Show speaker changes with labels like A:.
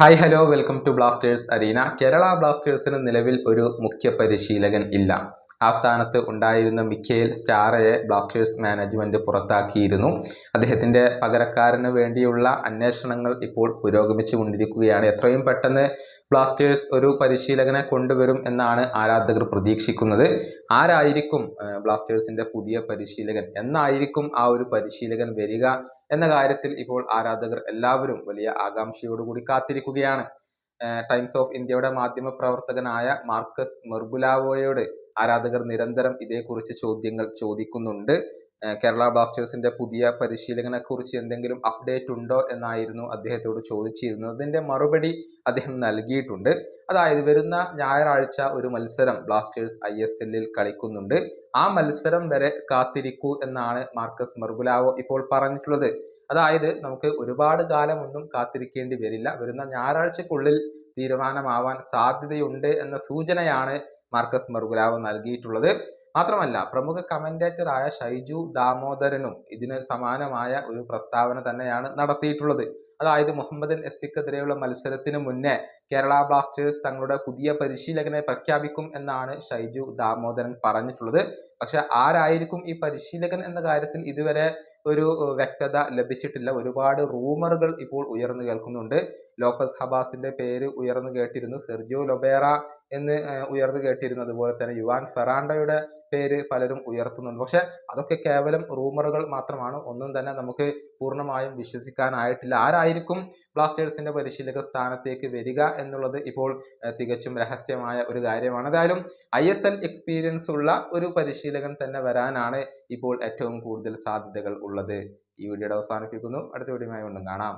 A: Hi hello welcome to Blasters arena Kerala ബ്ലാസ്റ്റേഴ്സിന് നിലവിൽ ഒരു മുഖ്യ പരിശീലകൻ ഇല്ല. ആ സ്ഥാനത്ത് ഉണ്ടായിരുന്ന മിക്കേൽ സ്റ്റാറയെ ബ്ലാസ്റ്റേഴ്സ് മാനേജ്മെന്റ് പുറത്താക്കിയിരുന്നു. അദ്ദേഹത്തിന്റെ പകരക്കാരന് വേണ്ടിയുള്ള അന്വേഷണങ്ങൾ ഇപ്പോൾ പുരോഗമിച്ചു കൊണ്ടിരിക്കുകയാണ്. എത്രയും പെട്ടെന്ന് ബ്ലാസ്റ്റേഴ്സ് ഒരു പരിശീലകനെ കൊണ്ടുവരും എന്നാണ് ആരാധകർ പ്രതീക്ഷിക്കുന്നത്. ആരായിരിക്കും ബ്ലാസ്റ്റേഴ്സിന്റെ പുതിയ പരിശീലകൻ? എന്നായിരിക്കും ആ ഒരു പരിശീലകൻ വരിക എന്ന കാര്യത്തിൽ ഇപ്പോൾ ആരാധകർ എല്ലാവരും വലിയ ആകാംക്ഷയോടുകൂടി കാത്തിരിക്കുകയാണ്. ടൈംസ് ഓഫ് ഇന്ത്യയുടെ മാധ്യമ പ്രവർത്തകനായ മാർക്കസ് മെർഗുലാവോയോട് ആരാധകർ നിരന്തരം ഇതേക്കുറിച്ച് ചോദ്യങ്ങൾ ചോദിക്കുന്നുണ്ട്. കേരള ബ്ലാസ്റ്റേഴ്സിന്റെ പുതിയ പരിശീലകനെ കുറിച്ച് എന്തെങ്കിലും അപ്ഡേറ്റ് ഉണ്ടോ എന്നായിരുന്നു അദ്ദേഹത്തോട് ചോദിച്ചിരുന്നത്. അതിന്റെ മറുപടി അദ്ദേഹം നൽകിയിട്ടുണ്ട്. അതായത് വരുന്ന ഞായറാഴ്ച ഒരു മത്സരം ബ്ലാസ്റ്റേഴ്സ് ഐ എസ് എല്ലിൽ കളിക്കുന്നുണ്ട്. ആ മത്സരം വരെ കാത്തിരിക്കൂ എന്നാണ് മാർക്കസ് മെർഗുലാവോ ഇപ്പോൾ പറഞ്ഞിട്ടുള്ളത്. അതായത് നമുക്ക് ഒരുപാട് കാലമൊന്നും കാത്തിരിക്കേണ്ടി വരില്ല. വരുന്ന ഞായറാഴ്ചക്കുള്ളിൽ തീരുമാനമാവാൻ സാധ്യതയുണ്ട് എന്ന സൂചനയാണ് മാർക്കസ് മെർഗുലാവോ നൽകിയിട്ടുള്ളത്. മാത്രമല്ല പ്രമുഖ കമന്റേറ്ററായ ഷൈജു ദാമോദരനും ഇതിന് സമാനമായ ഒരു പ്രസ്താവന തന്നെയാണ് നടത്തിയിട്ടുള്ളത്. അതായത് മുഹമ്മദൻ എസ്സിക്കെതിരെയുള്ള മത്സരത്തിന് മുന്നേ കേരള ബ്ലാസ്റ്റേഴ്സ് തങ്ങളുടെ പുതിയ പരിശീലകനെ പ്രഖ്യാപിക്കും എന്നാണ് ഷൈജു ദാമോദരൻ പറഞ്ഞിട്ടുള്ളത്. പക്ഷെ ആരായിരിക്കും ഈ പരിശീലകൻ എന്ന കാര്യത്തിൽ ഇതുവരെ ഒരു വ്യക്തത ലഭിച്ചിട്ടില്ല. ഒരുപാട് റൂമറുകൾ ഇപ്പോൾ ഉയർന്നു കേൾക്കുന്നുണ്ട്. ലോപ്പസ് ഹബാസിന്റെ പേര് ഉയർന്നു കേട്ടിരുന്നു. സെർജിയോ ലൊബേറ എന്ന് ഉയർന്നു കേട്ടിരുന്നത് അതുപോലെ തന്നെ യുവാൻ ഫെറാണ്ടയുടെ പേര് പലരും ഉയർത്തുന്നുണ്ട്. പക്ഷെ അതൊക്കെ കേവലം റൂമറുകൾ മാത്രമാണ്. ഒന്നും തന്നെ നമുക്ക് പൂർണമായും വിശ്വസിക്കാനായിട്ടില്ല. ആരായിരിക്കും ബ്ലാസ്റ്റേഴ്സിന്റെ പരിശീലക സ്ഥാനത്തേക്ക് വരിക എന്നുള്ളത് ഇപ്പോൾ തികച്ചും രഹസ്യമായ ഒരു കാര്യമാണ്. ഏതായാലും ഐ എസ് എൽ എക്സ്പീരിയൻസ് ഉള്ള ഒരു പരിശീലകൻ തന്നെ വരാനാണ് ഇപ്പോൾ ഏറ്റവും കൂടുതൽ സാധ്യതകൾ ഉള്ളത്. ഈ വീഡിയോയുടെ അവസാനിപ്പിക്കുന്നു. അടുത്ത വീഡിയോയുമായി വീണ്ടും കാണാം.